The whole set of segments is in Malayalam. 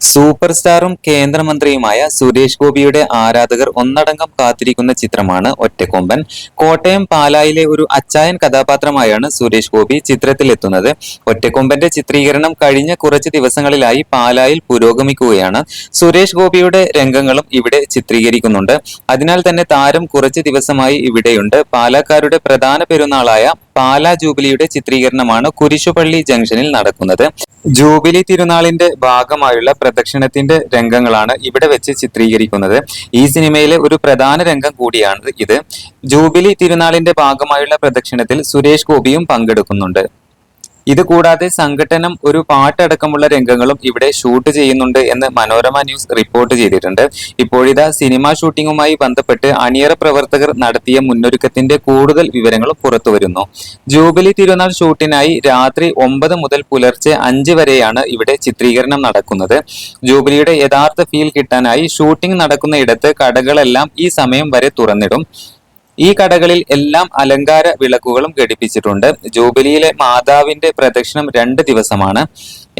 സൂപ്പർ സ്റ്റാറും കേന്ദ്രമന്ത്രിയുമായ സുരേഷ് ഗോപിയുടെ ആരാധകർ ഒന്നടങ്കം കാത്തിരിക്കുന്ന ചിത്രമാണ് ഒറ്റക്കൊമ്പൻ. കോട്ടയം പാലായിലെ ഒരു അച്ചായൻ കഥാപാത്രമായാണ് സുരേഷ് ഗോപി ചിത്രത്തിലെത്തുന്നത്. ഒറ്റക്കൊമ്പന്റെ ചിത്രീകരണം കഴിഞ്ഞ കുറച്ച് ദിവസങ്ങളിലായി പാലായിൽ പുരോഗമിക്കുകയാണ്. സുരേഷ് ഗോപിയുടെ രംഗങ്ങളും ഇവിടെ ചിത്രീകരിക്കുന്നുണ്ട്. അതിനാൽ തന്നെ താരം കുറച്ച് ദിവസമായി ഇവിടെയുണ്ട്. പാലക്കാരുടെ പ്രധാന പെരുന്നാളായ പാലാ ജൂബിലിയുടെ ചിത്രീകരണമാണ് കുരിശുപള്ളി ജംഗ്ഷനിൽ നടക്കുന്നത്. ജൂബിലി തിരുനാളിന്റെ ഭാഗമായുള്ള പ്രദക്ഷിണത്തിന്റെ രംഗങ്ങളാണ് ഇവിടെ വെച്ച് ചിത്രീകരിക്കുന്നത്. ഈ സിനിമയിലെ ഒരു പ്രധാന രംഗം കൂടിയാണ് ഇത്. ജൂബിലി തിരുനാളിന്റെ ഭാഗമായുള്ള പ്രദക്ഷിണത്തിൽ സുരേഷ് ഗോപിയും പങ്കെടുക്കുന്നുണ്ട്. ഇത് കൂടാതെ സംഘടനം ഒരു പാട്ടടക്കമുള്ള രംഗങ്ങളും ഇവിടെ ഷൂട്ട് ചെയ്യുന്നുണ്ട് എന്ന് മനോരമ ന്യൂസ് റിപ്പോർട്ട് ചെയ്തിട്ടുണ്ട്. ഇപ്പോഴിതാ സിനിമാ ഷൂട്ടിങ്ങുമായി ബന്ധപ്പെട്ട് അണിയറ പ്രവർത്തകർ നടത്തിയ മുന്നൊരുക്കത്തിന്റെ കൂടുതൽ വിവരങ്ങളും പുറത്തു വരുന്നു. ജൂബിലി തിരുനാൾ ഷൂട്ടിനായി രാത്രി ഒമ്പത് മുതൽ പുലർച്ചെ അഞ്ച് വരെയാണ് ഇവിടെ ചിത്രീകരണം നടക്കുന്നത്. ജൂബിലിയുടെ യഥാർത്ഥ ഫീൽ കിട്ടാനായി ഷൂട്ടിംഗ് നടക്കുന്ന ഇടത്ത് കടകളെല്ലാം ഈ സമയം വരെ തുറന്നിടും. ഈ കടകളിൽ എല്ലാം അലങ്കാര വിളക്കുകളും ഘടിപ്പിച്ചിട്ടുണ്ട്. ജൂബിലിയിലെ മാതാവിന്റെ പ്രദക്ഷിണം രണ്ട് ദിവസമാണ്.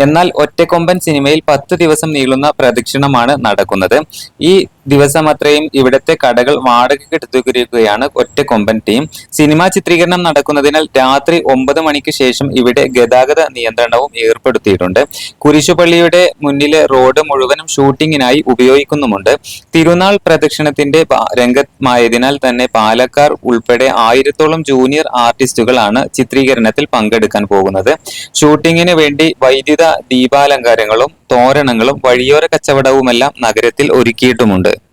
എന്നാൽ ഒറ്റക്കൊമ്പൻ സിനിമയിൽ പത്ത് ദിവസം നീളുന്ന പ്രദക്ഷിണമാണ് നടക്കുന്നത്. ഈ ദിവസം അത്രയും ഇവിടുത്തെ കടകൾ വാടകയ്ക്ക് എടുത്തുകയാണ് ഒറ്റക്കൊമ്പൻ ടീം. സിനിമാ ചിത്രീകരണം നടക്കുന്നതിനാൽ രാത്രി ഒമ്പത് മണിക്ക് ശേഷം ഇവിടെ ഗതാഗത നിയന്ത്രണവും ഏർപ്പെടുത്തിയിട്ടുണ്ട്. കുരിശുപള്ളിയുടെ മുന്നിലെ റോഡ് മുഴുവനും ഷൂട്ടിങ്ങിനായി ഉപയോഗിക്കുന്നുമുണ്ട്. തിരുനാൾ പ്രദക്ഷിണത്തിന്റെ രംഗമായതിനാൽ തന്നെ പാലക്കാർ ഉൾപ്പെടെ ആയിരത്തോളം ജൂനിയർ ആർട്ടിസ്റ്റുകളാണ് ചിത്രീകരണത്തിൽ പങ്കെടുക്കാൻ പോകുന്നത്. ഷൂട്ടിങ്ങിന് വേണ്ടി വൈദ്യുത ദീപാലങ്കാരങ്ങളും തോരണങ്ങളും വഴിയോര കച്ചവടവുമെല്ലാം നഗരത്തിൽ ഒരുക്കിയിട്ടുമുണ്ട്.